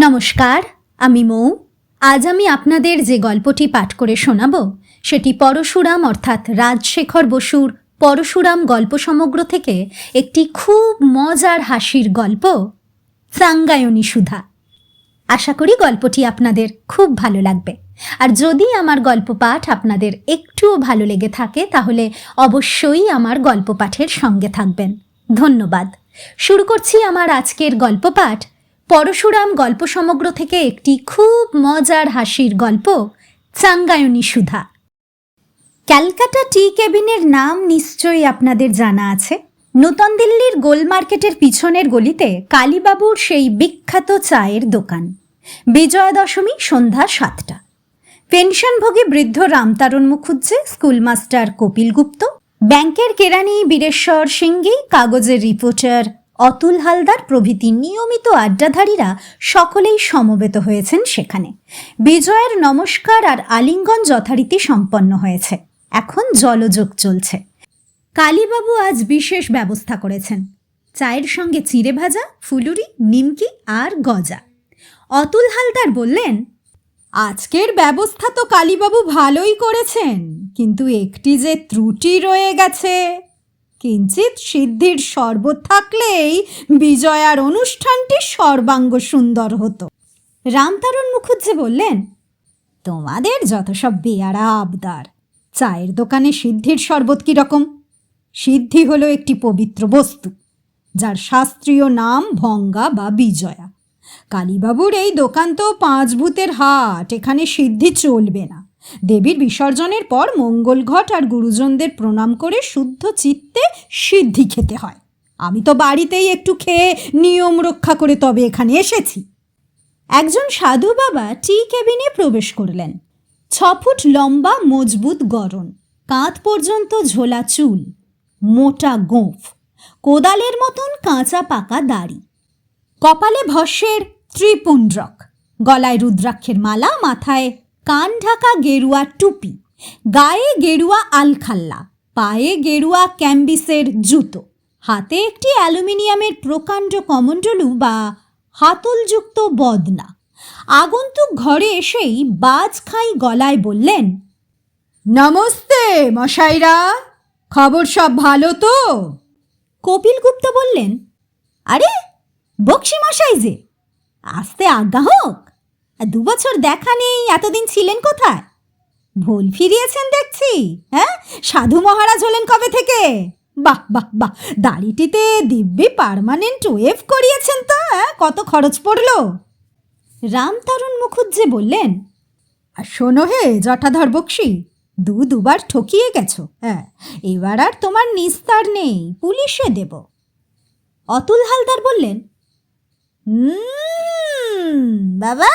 নমস্কার, আমি মৌ। আজ আমি আপনাদের যে গল্পটি পাঠ করে শোনাব, সেটি পরশুরাম অর্থাৎ রাজশেখর বসুর পরশুরাম গল্প সমগ্র থেকে একটি খুব মজার হাসির গল্প, সাঙ্গায়নী সুধা। আশা করি গল্পটি আপনাদের খুব ভালো লাগবে। আর যদি আমার গল্প পাঠ আপনাদের একটুও ভালো লেগে থাকে, তাহলে অবশ্যই আমার গল্প পাঠের সঙ্গে থাকবেন। ধন্যবাদ। শুরু করছি আমার আজকের গল্প পাঠ পরশুরাম গল্প সমগ্র থেকে একটি খুব মজার হাসির গল্প, চাঙ্গায়নী সুধা। ক্যালকাটা টি কেবিনের নাম নিশ্চয়ই আপনাদের জানা আছে। নূতন দিল্লির গোল মার্কেটের পিছনের গলিতে কালীবাবুর সেই বিখ্যাত চায়ের দোকান। বিজয়া দশমী, সন্ধ্যা সাতটা। পেনশনভোগী বৃদ্ধ রামতারণ মুখুজ্জে, স্কুলমাস্টার কপিল গুপ্ত, ব্যাংকের কেরানি বীরেশ্বর সিংগি, কাগজের রিপোর্টার অতুল হালদার প্রভৃতি নিয়মিত আড্ডাধারীরা সকলেই সমবেত হয়েছেন সেখানে। বিজয়ের নমস্কার আর আলিঙ্গন যথারীতি সম্পন্ন হয়েছে। এখন জলযোগ চলছে। কালীবাবু আজ বিশেষ ব্যবস্থা করেছেন। চায়ের সঙ্গে চিড়ে ভাজা, ফুলুরি, নিমকি আর গজা। অতুল হালদার বললেন, আজকের ব্যবস্থা তো কালীবাবু ভালোই করেছেন, কিন্তু একটি যে ত্রুটি রয়ে গেছে কিঞ্চিত সিদ্ধির শরবত থাকলেই বিজয়ার অনুষ্ঠানটি সর্বাঙ্গ সুন্দর হতো। রামতারণ মুখুজ্জে বললেন, তোমাদের যত সব বেয়ারা আবদার, চায়ের দোকানে সিদ্ধির শরবত কীরকম সিদ্ধি হলো একটি পবিত্র বস্তু, যার শাস্ত্রীয় নাম ভঙ্গা বা বিজয়া। কালীবাবুর এই দোকান তো পাঁচ ভূতের হাট, এখানে সিদ্ধি চলবে না। দেবীর বিসর্জনের পর মঙ্গল ঘট আর গুরুজনদের প্রণাম করে শুদ্ধ চিত্তে সিদ্ধি খেতে হয়। আমি তো বাড়িতেই একটু খেয়ে নিয়ম রক্ষা করে তবে এখানে এসেছি। একজন সাধু বাবা টি কেবিনে প্রবেশ করলেন। ছ ফুট লম্বা, মজবুত গরন কাঁধ পর্যন্ত ঝোলা চুল, মোটা গোঁফ, কোদালের মতন কাঁচা পাকা দাড়ি, কপালে ভস্যের ত্রিপুণ্ড্রক, গলায় রুদ্রাক্ষের মালা, মাথায় কান ঢাকা গেরুয়া টুপি, গায়ে গেরুয়া আলখাল্লা, পায়ে গেরুয়া ক্যাম্বিসের জুতো, হাতে একটি অ্যালুমিনিয়ামের প্রকাণ্ড কমণ্ডলু বা হাতলযুক্ত বদনা। আগন্তুক ঘরে এসেই বাজ খাই গলায় বললেন, নমস্তে, মশাইরা, খবর সব ভালো তো? কপিল গুপ্ত বললেন, আরে বক্সি মশাই যে, আসতে আজ্ঞা হোক। দু বছর দেখা নেই এতদিন ছিলেন কোথায়? ভুল ফিরিয়েছেন দেখছি হ্যাঁ? সাধু মহারাজ হলেন কবে থেকে? বাহ বাহ বাহ দাড়িটিতে দিব্যি পার্মানেন্ট ওয়েভ করিয়েছেন তো হ্যাঁ? কত খরচ পড়ল? রামতারণ মুখুজ্জে বললেন আর শোনো হে জটাধর বক্সি দু দুবার ঠকিয়ে গেছো হ্যাঁ? এবার আর তোমার নিস্তার নেই পুলিশে দেব। অতুল হালদার বললেন "হুম, বাবা।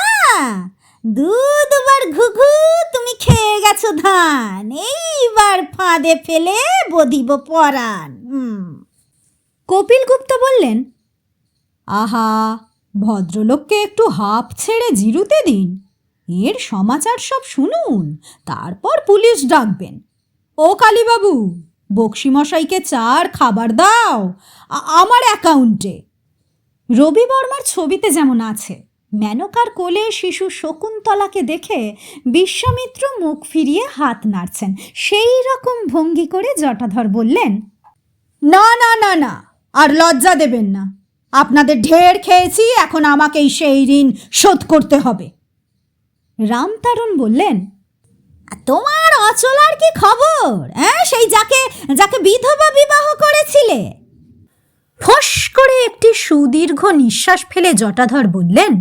দু দুবার ঘুঘু তুমি খেয়ে গেছো ধান। এইবার ফাঁদে ফেলে বদিব পরাণ। কপিল গুপ্ত বললেন আহা ভদ্রলোককে একটু হাফ ছেড়ে জিরুতে দিন। এর সমাচার সব শুনুন তারপর পুলিশ ডাকবেন। ও কালীবাবু বক্সিমশাইকে চার খাবার দাও আমার অ্যাকাউন্টে। রবি বর্মার ছবিতে যেমন আছে মেনকার কোলে শিশু শকুন্তলাকে দেখে বিশ্বামিত্র মুখ ফিরিয়ে হাত নাড়ছেন। সেই রকম ভঙ্গি করে জটাধর বললেন, না না না না, আর লজ্জা দেবেন না। আপনাদের ঢের খেয়েছি, এখন আমাকেই সেই ঋণ শোধ করতে হবে। রামতারণ বললেন, তোমার অচলার কি খবর হ্যাঁ? সেই যাকে যাকে বিধবা বিবাহ করেছিলে ফস করে একটি সুদীর্ঘ নিঃশ্বাস ফেলে জটাধর বললেন,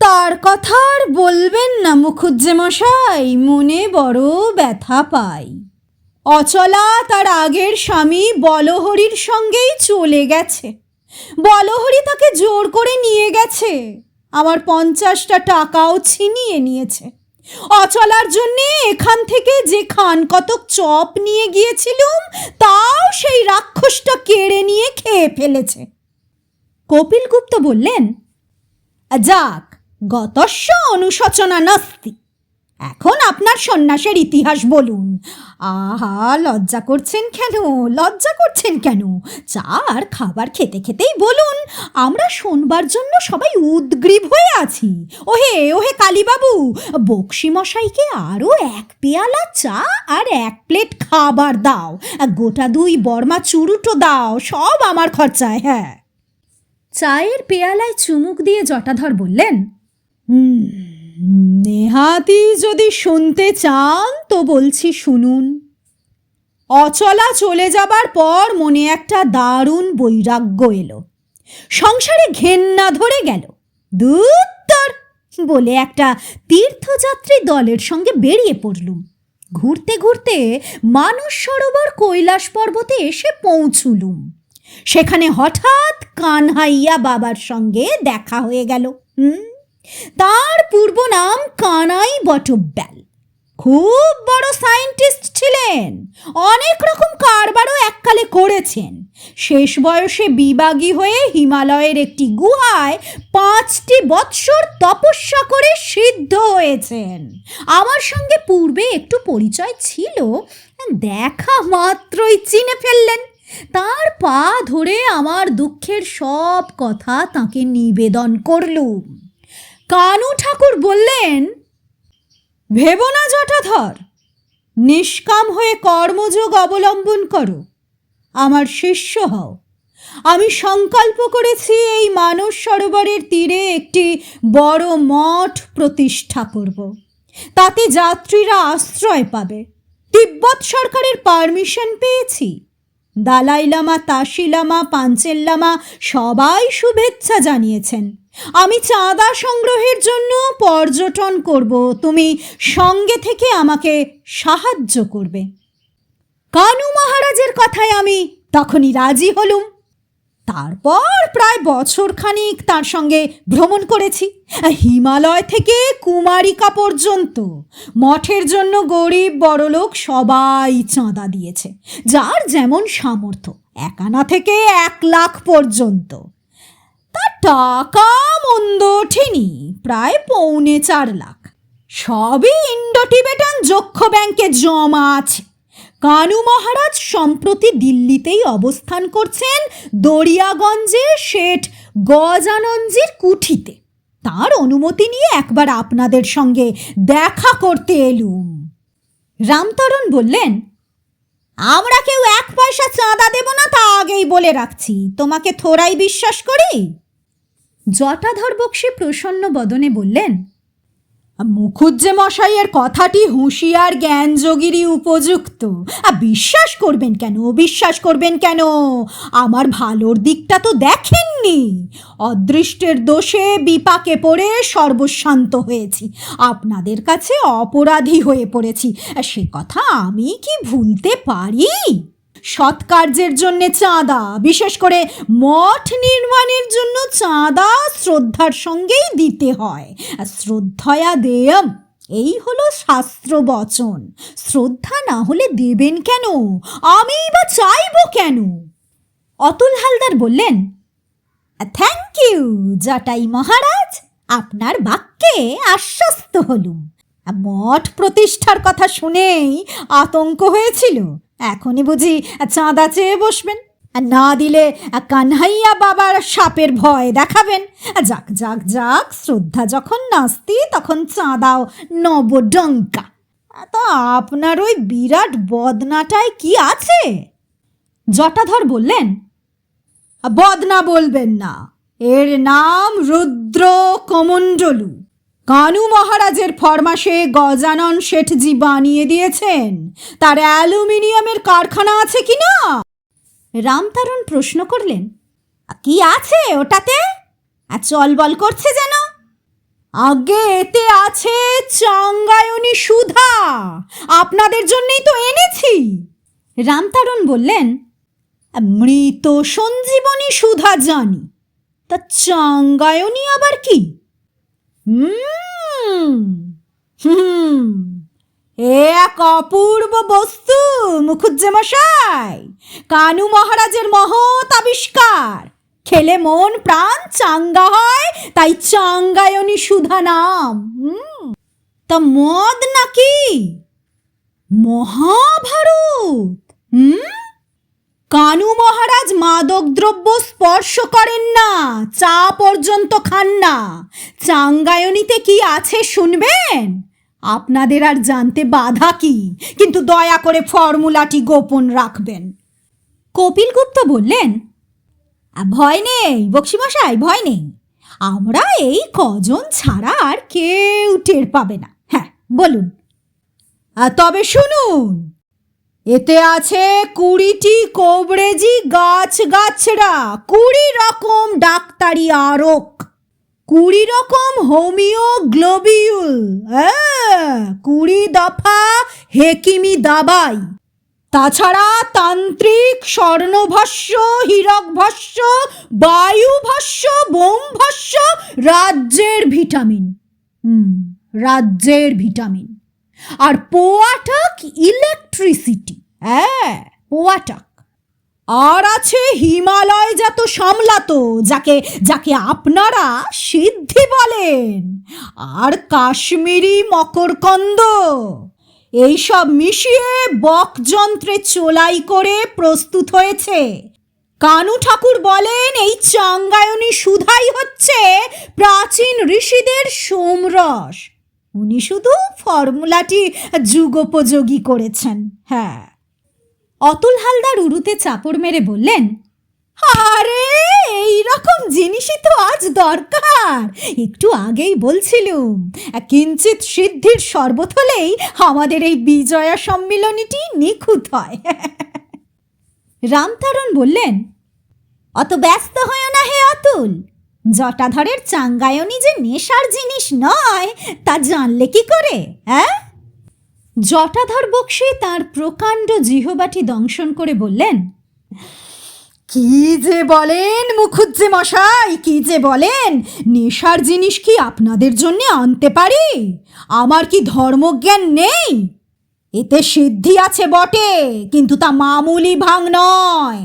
তার কথা আর বলবেন না মুখুজ্জে মশাই, মনে বড় ব্যথা পাই। অচলা তার আগের স্বামী বলহরির সঙ্গেই চলে গেছে। বলহরি তাকে জোর করে নিয়ে গেছে। আমার পঞ্চাশটা টাকাও ছিনিয়ে নিয়েছে। অচলার জন্যে এখান থেকে যে খান কতক চপ নিয়ে গিয়েছিলুম, তাও সেই রাক্ষসটা কেড়ে নিয়ে খেয়ে ফেলেছে। কপিল গুপ্ত বললেন, যাক, গতস্য অনুশোচনা নাস্তি। এখন আপনার সন্ন্যাসের ইতিহাস বলুন। আহা, লজ্জা করছেন কেন? লজ্জা করছেন কেন? চা আর খাবার খেতে খেতেই বলুন, আমরা শোনবার জন্য সবাই উদ্গ্রীব হয়ে আছি। ওহে ওহে কালীবাবু বক্সি মশাইকে আরও এক পেয়ালা চা আর এক প্লেট খাবার দাও। গোটা দুই বর্মা চুরুটো দাও, সব আমার খরচায় হ্যাঁ। চায়ের পেয়ালায় চুমুক দিয়ে জটাধর বললেন, হুম নেহাতি যদি শুনতে চান, তো বলছি শুনুন। অচলা চলে যাবার পর মনে একটা দারুণ বৈরাগ্য এলো। সংসারে ঘেন্না ধরে গেল। দুত্তর! বলে একটা তীর্থযাত্রী দলের সঙ্গে বেরিয়ে পড়লুম। ঘুরতে ঘুরতে মানস সরোবর কৈলাস পর্বতে এসে পৌঁছুলুম। সেখানে হঠাৎ কানহাইয়া বাবার সঙ্গে দেখা হয়ে গেল। হুম? তার পূর্ব নাম কানাই বটব্যাল। খুব বড় সায়েন্টিস্ট ছিলেন। অনেক রকম কারবারও এককালে করেছেন। শেষ বয়সে বিবাগী হয়ে হিমালয়ের একটি গুহায় পাঁচটি বৎসর তপস্যা করে সিদ্ধ হয়েছেন। আমার সঙ্গে পূর্বে একটু পরিচয় ছিল, দেখা মাত্রই চিনে ফেললেন। তার পা ধরে আমার দুঃখের সব কথা তাকে নিবেদন করলুম। কানু ঠাকুর বললেন, ভেবো না জটাধর, নিষ্কাম হয়ে কর্মযোগ অবলম্বন করো, আমার শিষ্য হও। আমি সংকল্প করেছি এই মানস সরোবরের তীরে একটি বড় মঠ প্রতিষ্ঠা করব। তাতে যাত্রীরা আশ্রয় পাবে। তিব্বত সরকারের পারমিশন পেয়েছি। দালাই লামা তাসি লামা পাঞ্চেল লামা সবাই শুভেচ্ছা জানিয়েছেন। আমি চাঁদা সংগ্রহের জন্য পর্যটন করব। তুমি সঙ্গে থেকে আমাকে সাহায্য করবে। কানু মহারাজের কথায় আমি তখনই রাজি হলুম। তারপর প্রায় বছর খানিক তার সঙ্গে ভ্রমণ করেছি। হিমালয় থেকে কুমারিকা পর্যন্ত। মঠের জন্য গরিব বড়লোক সবাই চাঁদা দিয়েছে, যার যেমন সামর্থ্য, একানা থেকে এক লাখ পর্যন্ত। তার টাকা মন্দ প্রায় পৌনে চার লাখ। সবই ইন্ডো টিবেটান যক্ষ ব্যাংকে জমা আছে। কানু মহারাজ সম্প্রতি দিল্লিতেই অবস্থান করছেন দরিয়াগঞ্জে শেঠ গজানঞ্জির কুঠিতে। তার অনুমতি নিয়ে একবার আপনাদের সঙ্গে দেখা করতে এলুম। রামতরণ বললেন, আমরা কেউ এক পয়সা চাঁদা দেব না তা আগেই বলে রাখছি। তোমাকে থোড়াই বিশ্বাস করি? জটাধর বক্সী প্রসন্ন বদনে বললেন মুখুজ্জে মশাইয়ের কথাটি হুঁশিয়ার জ্ঞানযোগীরই উপযুক্ত। বিশ্বাস করবেন কেন? বিশ্বাস করবেন কেন? আমার ভালোর দিকটা তো দেখেননি। অদৃষ্টের দোষে বিপাকে পড়ে সর্বশান্ত হয়েছি। আপনাদের কাছে অপরাধী হয়ে পড়েছি। সে কথা আমি কি ভুলতে পারি? সৎকার্যের জন্য চাঁদা, বিশেষ করে মঠ নির্মাণের জন্য চাঁদা শ্রদ্ধার সঙ্গেই দিতে হয়। আর শ্রদ্ধয়া দেয়ম, এই হলো শাস্ত্র বচন। শ্রদ্ধা না হলে দেবেন কেন? আমি বা চাইব কেন? অতুল হালদার বললেন থ্যাংক ইউ জটাই মহারাজ, আপনার বাক্যে আশ্বস্ত হলুম। মঠ প্রতিষ্ঠার কথা শুনেই আতঙ্ক হয়েছিল। এখনই বুঝি চাঁদা চেয়ে বসবেন। না দিলে কানহাইয়া বাবার সাপের ভয় দেখাবেন। যাক যাক যাক, শ্রদ্ধা যখন নাস্তি, তখন চাঁদাও নব ডঙ্কা তা আপনার ওই বিরাট বদনাটায় কি আছে? জটাধর বললেন, বদনা বলবেন না, এর নাম রুদ্র কমণ্ডলু। কানু মহারাজের ফরমাসে গজানন শেঠজি বানিয়ে দিয়েছেন। তার অ্যালুমিনিয়ামের কারখানা আছে কি না? রামতারণ প্রশ্ন করলেন, কি আছে ওটাতে? আর চলবল করছে যেন? আগে এতে আছে চাঙ্গায়নী সুধা। আপনাদের জন্যই তো এনেছি। রামতারণ বললেন, মৃত সঞ্জীবনী সুধা জানি। তা চাঙ্গায়নী আবার কি? হুম হুম। এ এক অপূর্ব বস্তু মুখুজ্জে মশাই কানু মহারাজের মহৎ আবিষ্কার। খেলে মন প্রাণ চাঙ্গা হয়, তাই চাঙ্গায়নী সুধা নাম। তা মদ নাকি? মহাভারত। হুম। কানু মহারাজ মাদক দ্রব্য স্পর্শ করেন না। চা পর্যন্ত খান না। চাঙ্গায়নীতে কি আছে শুনবেন? আপনাদের আর জানতে বাধা কি? কিন্তু দয়া করে ফর্মুলাটি গোপন রাখবেন। কপিল গুপ্ত বললেন, ভয় নেই, বক্সিমশাই, ভয় নেই। আমরা এই কজন ছাড়া আর কেউ টের পাবে না। হ্যাঁ বলুন। তবে শুনুন এতে আছে কুড়িটি কোবরেজি গাছ গাছড়া কুড়ি রকম ডাক্তারি আরক, কুড়ি রকম হোমিও গ্লোবিউল হ্যাঁ কুড়ি দফা হেকিমি দাবাই। তাছাড়া তান্ত্রিক স্বর্ণভস্য, হীরকভস্য, বায়ুভস্য, বোমভস্য, রাজ্যের ভিটামিন। হুম, রাজ্যের ভিটামিন। আর পোয়াটাক ইলেকট্রিসিটি হ্যাঁ পোয়াটাক। আর আছে হিমালয় জাত সামলাতো, যাকে যাকে আপনারা সিদ্ধি বলেন। আর কাশ্মীরি মকরকন্দ। এইসব মিশিয়ে বকযন্ত্রে চোলাই করে প্রস্তুত হয়েছে। কানু ঠাকুর বলেন, এই চাঙ্গায়নী সুধাই হচ্ছে প্রাচীন ঋষিদের সোমরস। উনি শুধু ফর্মুলাটি যুগোপযোগী করেছেন। হ্যাঁ। অতুল হালদার উরুতে চাপড় মেরে বললেন, আরে এই রকম জিনিসই তো আজ দরকার। একটু আগেই বলছিলুম কিঞ্চিত সিদ্ধির শরবত হলেই আমাদের এই বিজয়া সম্মিলনীটি নিখুঁত হয়। রামতারণ বললেন, অত ব্যস্ত হয় না হে অতুল। জটাধরের চাঙ্গায়নী যে নেশার জিনিস নয়, তা জানলে কি করে হ্যাঁ? জটাধর বক্সি তার প্রকাণ্ড জিহবাটি দংশন করে বললেন, কি যে বলেন মুখুজ্জে মশাই, কি যে বলেন, নেশার জিনিস কি আপনাদের জন্য আনতে পারি? আমার কি ধর্মজ্ঞান নেই? এতে সিদ্ধি আছে বটে, কিন্তু তা মামুলি ভাং নয়।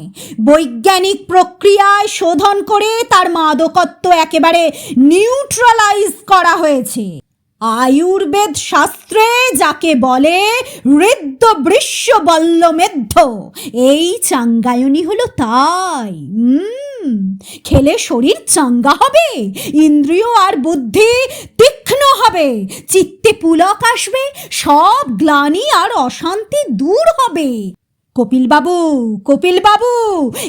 বৈজ্ঞানিক প্রক্রিয়ায় শোধন করে তার মাদকত্ব একেবারে নিউট্রালাইজ করা হয়েছে। আয়ুর্বেদ শাস্ত্রে যাকে বলে হৃদ্য বৃষ্য এই চাঙ্গায়নী হলো তাই। খেলে শরীর চাঙ্গা হবে, ইন্দ্রিয় আর বুদ্ধি তীক্ষ্ণ হবে, চিত্তে পুলক আসবে, সব গ্লানি আর অশান্তি দূর হবে। কপিল বাবু কপিল বাবু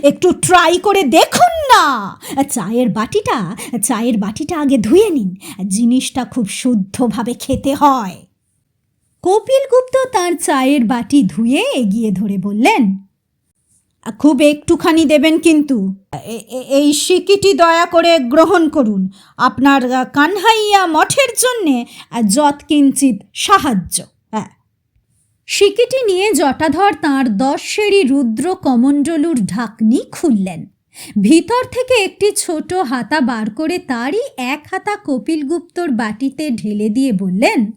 একটু ট্রাই করে দেখুন না চায়ের বাটিটা চায়ের বাটিটা আগে ধুয়ে নিন। জিনিসটা খুব শুদ্ধভাবে খেতে হয়। কপিল গুপ্ত তার চায়ের বাটি ধুয়ে এগিয়ে ধরে বললেন, খুব একটুখানি দেবেন কিন্তু। এই সিকিটি দয়া করে গ্রহণ করুন। আপনার কানহাইয়া মঠের জন্যে যৎকিঞ্চিত সাহায্য। হ্যাঁ। সিকিটি নিয়ে জটাধর তাঁর দশ সেরি রুদ্র কমণ্ডলুর ঢাকনি খুললেন। ভিতর থেকে একটি ছোট হাতা বার করে তারই এক হাতা কপিল গুপ্তর বাটিতে ঢেলে দিয়ে বললেন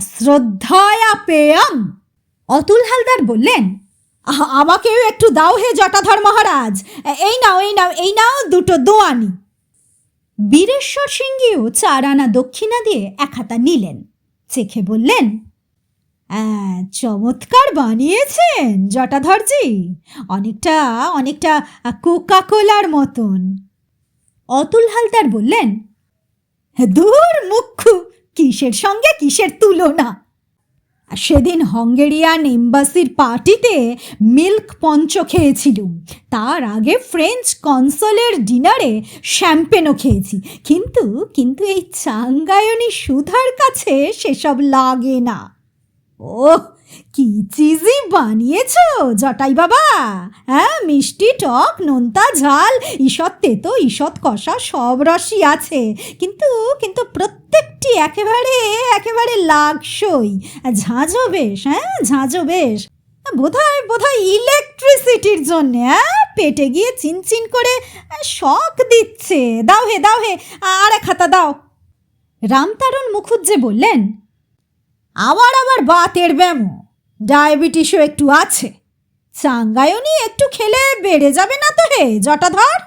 শ্রদ্ধায়া পেয়ম অতুল হালদার বললেন আমাকেও একটু দাও হে জটাধর মহারাজ। এই নাও এই নাও এই নাও দুটো দোয়ানি। বীরেশ্বর সিংহীও চার আনা দক্ষিণা দিয়ে এক হাতা নিলেন। চেখে বললেন "আহ, চমৎকার বানিয়েছেন, জটাধরজি। অনেকটা অনেকটা কোকা কোলার মতন। অতুল হালদার বললেন দূর মুখ্যু, কিসের সঙ্গে কিসের তুলনা? সেদিন হঙ্গেরিয়ান এম্বাসির পার্টিতে মিল্ক পঞ্চ খেয়েছিলুম। তার আগে ফ্রেঞ্চ কনসলের ডিনারে শ্যাম্পেনও খেয়েছি। কিন্তু কিন্তু এই চাঙ্গায়নী সুধার কাছে সেসব লাগে না। ওহ, কি চিজি বানিয়েছো, জটাই বাবা। হ্যাঁ মিষ্টি টক, নোনতা ঝাল, ঈষৎ তেতো, ঈষৎ কষা, সব রসই আছে। কিন্তু কিন্তু প্রত্যেকটি একেবারে একেবারে লাগসই ঝাঁঝো বেশ হ্যাঁ ঝাঁঝো বেশ। বোধহয় বোধহয় ইলেকট্রিসিটির জন্যে হ্যাঁ পেটে গিয়ে চিনচিন করে শখ দিচ্ছে। দাও হে দাও হে, আর এক হাতা দাও। রামতারণ মুখুজ্জে বললেন আমার আবার বাতের ব্যামো ডায়াবেটিসও একটু আছে। চাঙ্গায়নি একটু খেলে বেড়ে যাবে না তো হে, জটাধর।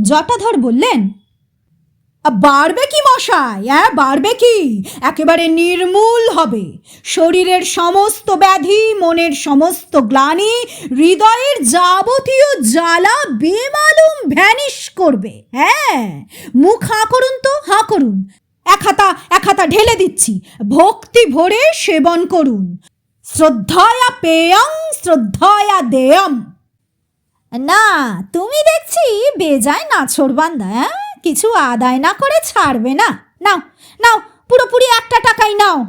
জটাধর বললেন বাড়বে কি মশাই? হ্যাঁ বাড়বে কি? একেবারে নির্মূল হবে। শরীরের সমস্ত ব্যাধি, মনের সমস্ত গ্লানি, হৃদয়ের যাবতীয় জ্বালা বেমালুম ভ্যানিশ করবে। হ্যাঁ মুখ হাঁ করুন তো, হাঁ করুন। এক হাতা এক হাতা ঢেলে দিচ্ছি। ভক্তি ভরে সেবন করুন। শ্রদ্ধায়া পেয়ং, শ্রদ্ধায়া দেয়ম। না, তুমি দেখছি বেজায় নাছর বান্দা হ্যাঁ কিছু আদায় না করে ছাড়বে না। নাও নাও, পুরোপুরি একটা টাকাই নাও।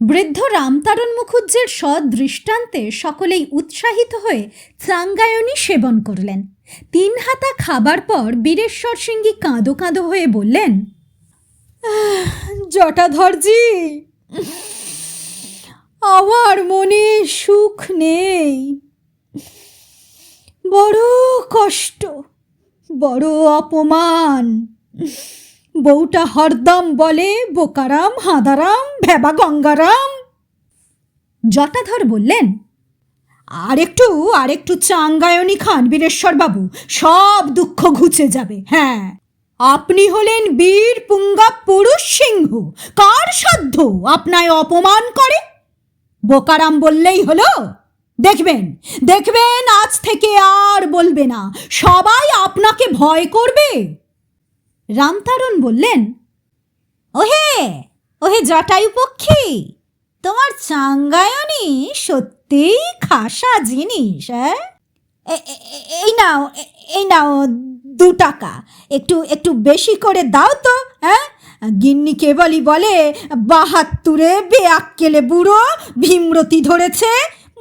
বৃদ্ধ রামতারণ মুখুজ্জের সৎ দৃষ্টান্তে সকলেই উৎসাহিত হয়ে চাঙ্গায়নী সেবন করলেন। তিন হাতা খাবার পর বীরেশ্বর সিংহী কাঁদো কাঁদো হয়ে বললেন জটাধরজি, আমার মনে সুখ নেই। বড় কষ্ট, বড় অপমান। বউটা হরদম বলে, বোকারাম, হাঁদারাম, ভেবা গঙ্গারাম। জটাধর বললেন আর একটু আর একটু চাঙ্গায়নি খান বীরেশ্বর বাবু সব দুঃখ ঘুচে যাবে। হ্যাঁ। আপনি হলেন বীর পুঙ্গা পুরুষ সিংহ। কার সাধ্য আপনায় অপমান করে? বোকারাম বললেই হলো, দেখবেন দেখবেন, আজ থেকে আর বলবে না, সবাই আপনাকে ভয় করবে। রামতারণ বললেন, ওহে ওহে জটায়ু পক্ষী, তোমার চাঙ্গায়নি সত্যিই খাসা জিনিস হ্যাঁ এই নাও এই নাও দু টাকা। একটু একটু বেশি করে দাও তো হ্যাঁ? গিন্নি কেবলই বলে, বাহাত্তরে বেআক্কেলে বুড়ো, ভীমরতি ধরেছে,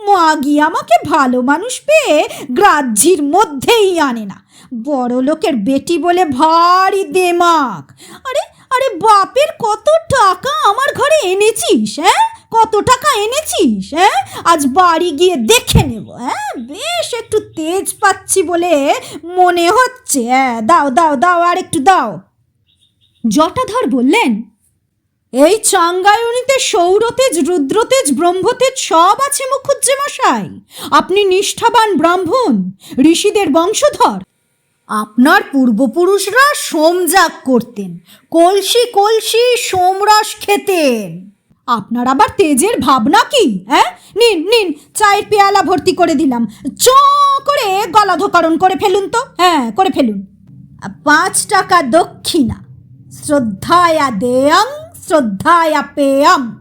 মাগি আমাকে ভালো মানুষ পেয়ে গ্রাহ্যির মধ্যেই আনে না। বড় লোকের বেটি বলে ভারী দেমাক। আরে আরে বাপের কত টাকা আমার ঘরে এনেছিস হ্যাঁ? কত টাকা এনেছিস হ্যাঁ? আজ বাড়ি গিয়ে দেখে নেব হ্যাঁ? বেশ একটু তেজ পাচ্ছি বলে মনে হচ্ছে হ্যাঁ? দাও দাও দাও, আর একটু দাও। জটাধর বললেন, এই চাঙ্গায়নীতে সৌরতেজ, রুদ্রতেজ, ব্রহ্মতেজ সব আছে মুখুজ্জে মশাই। আপনি নিষ্ঠাবান ব্রাহ্মণ, ঋষিদের বংশধর। আপনার পূর্বপুরুষরা সোমযাগ করতেন, কলসি কলসি সোমরস খেতেন। আপনার আবার তেজের ভাবনা কি হ্যাঁ? নিন নিন, চায়ের পেয়ালা ভর্তি করে দিলাম। চ করে গলা ধোকারণ করে ফেলুন তো। হ্যাঁ করে ফেলুন। পাঁচ টাকা দক্ষিণা। শ্রদ্ধায়া দেয়ং শ্রদ্ধায়া পেয়ম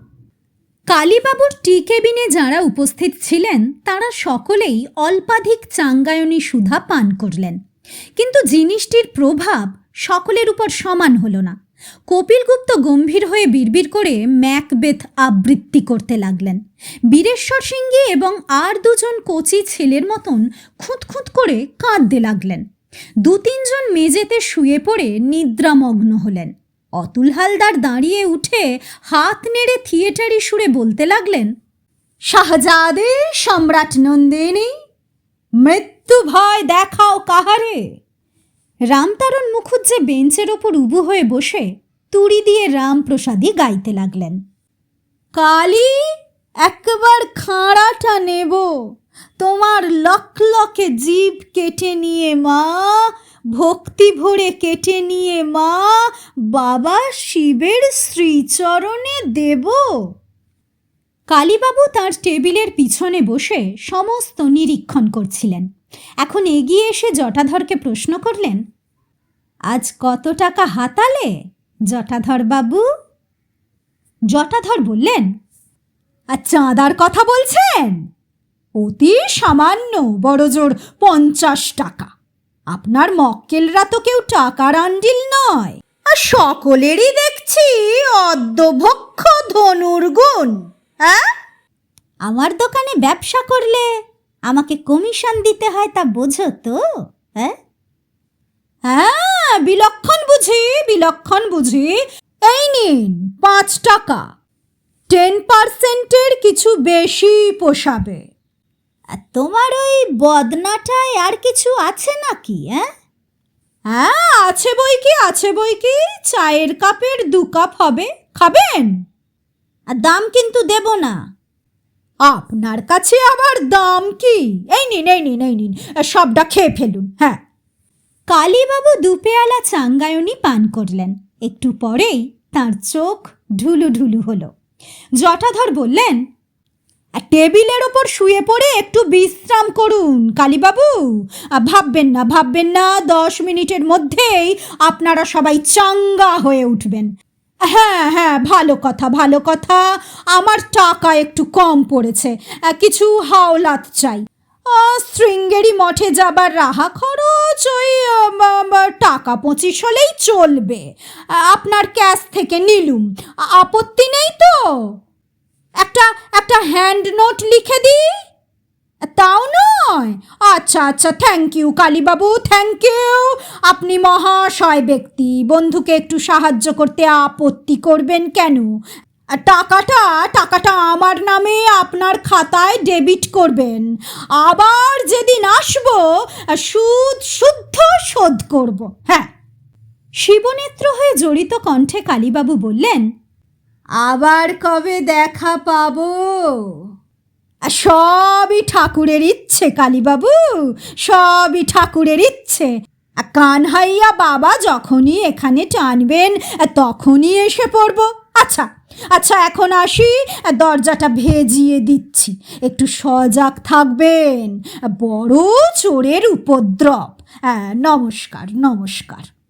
কালীবাবুর টি কেবিনে যারা উপস্থিত ছিলেন, তারা সকলেই অল্পাধিক চাঙ্গায়নী সুধা পান করলেন। কিন্তু জিনিসটির প্রভাব সকলের উপর সমান হলো না। কপিলগুপ্ত গম্ভীর হয়ে বিড়বিড় করে ম্যাকবেথ আবৃত্তি করতে লাগলেন। বীরেশ্বর সিংহী এবং আর দুজন কচি ছেলের মতন খুঁতখুঁত করে কাঁদতে লাগলেন। দু তিনজন মেঝেতে শুয়ে পড়ে নিদ্রামগ্ন হলেন। অতুল হালদার দাঁড়িয়ে উঠে হাত নেড়ে থিয়েটারি সুরে বলতে লাগলেন, শাহজাদে সম্রাট নন্দিনী, মৃত্যু ভয় দেখাও কাহারে? রামতারণ মুখুজ্জে বেঞ্চের ওপর উবু হয়ে বসে তুড়ি দিয়ে রামপ্রসাদী গাইতে লাগলেন। কালী, একবার খাঁড়াটা নেব। তোমার লক লকে জীব কেটে নিয়ে মা, ভক্তি ভরে কেটে নিয়ে মা, বাবা শিবের শ্রীচরণে দেব। কালীবাবু তার টেবিলের পিছনে বসে সমস্ত নিরীক্ষণ করছিলেন। এখন এগিয়ে এসে জটাধরকে প্রশ্ন করলেন, আজ কত টাকা হাতালে, জটাধর বাবু? জটাধর বললেন আর চাঁদার কথা বলছেন? অতি সামান্য বড়জোর পঞ্চাশ টাকা। আপনার মক্কেলরা তো কেউ টাকার আন্ডিল নয়। আর সকলেরই দেখছি অদ্যভক্ষ ধনুর গুণ হ্যাঁ আমার দোকানে ব্যবসা করলে আমাকে কমিশন দিতে হয় তা বোঝো তো হ্যাঁ? হ্যাঁ বিলক্ষণ বুঝি বিলক্ষণ বুঝি। এই নিন, পাঁচ টাকা। টেন পার্সেন্টের কিছু বেশি পোষাবে। তোমার ওই বদনাটায় আর কিছু আছে নাকি হ্যাঁ? হ্যাঁ আছে বই কি, আছে বই কি? চায়ের কাপের দু কাপ হবে, খাবেন? আর দাম কিন্তু দেব না। আপনার কাছে আবার দাম কি? এই নিন এই নিন এই নিন, সবটা খেয়ে ফেলুন হ্যাঁ। কালীবাবু দুপেয়ালা চাঙ্গায়নি পান করলেন। একটু পরেই তার চোখ ঢুলু ঢুলু হলো। জটাধর বললেন, টেবিলের ওপর শুয়ে পড়ে একটু বিশ্রাম করুন, কালীবাবু। ভাববেন না ভাববেন না, দশ মিনিটের মধ্যেই আপনারা সবাই চাঙ্গা হয়ে উঠবেন। হ্যাঁ হ্যাঁ ভালো কথা ভালো কথা। আমার টাকা একটু কম পড়েছে কিছু হাওলাত চাই। শৃঙ্গেরি মঠে যাবার রাহা খরচ ওই টাকা পঁচিশ হলেই চলবে। আপনার ক্যাশ থেকে নিলুম। আপত্তি নেই তো? একটা একটা হ্যান্ড নোট লিখে দিই। তাও নয়? আচ্ছা আচ্ছা thank you Kalibabu thank you আপনি মহাশয় ব্যক্তি, বন্ধুকে একটু সাহায্য করতে আপত্তি করবেন কেন? টাকাটা টাকাটা আমার নামে আপনার খাতায় ডেবিট করবেন। আবার যেদিন আসব, সুদ শুদ্ধ শোধ করব। হ্যাঁ। শিবনেত্র হয়ে জড়িত কণ্ঠে কালীবাবু বললেন, আবার কবে দেখা পাবো? আর সবই ঠাকুরের ইচ্ছে, কালীবাবু। সবই ঠাকুরের ইচ্ছে। আর কানহাইয়া বাবা যখনই এখানে টানবেন, তখনই এসে পড়ব। আচ্ছা আচ্ছা এখন আসি। দরজাটা ভেজিয়ে দিচ্ছি। একটু সজাগ থাকবেন। বড় চোরের উপদ্রব। হ্যাঁ নমস্কার নমস্কার।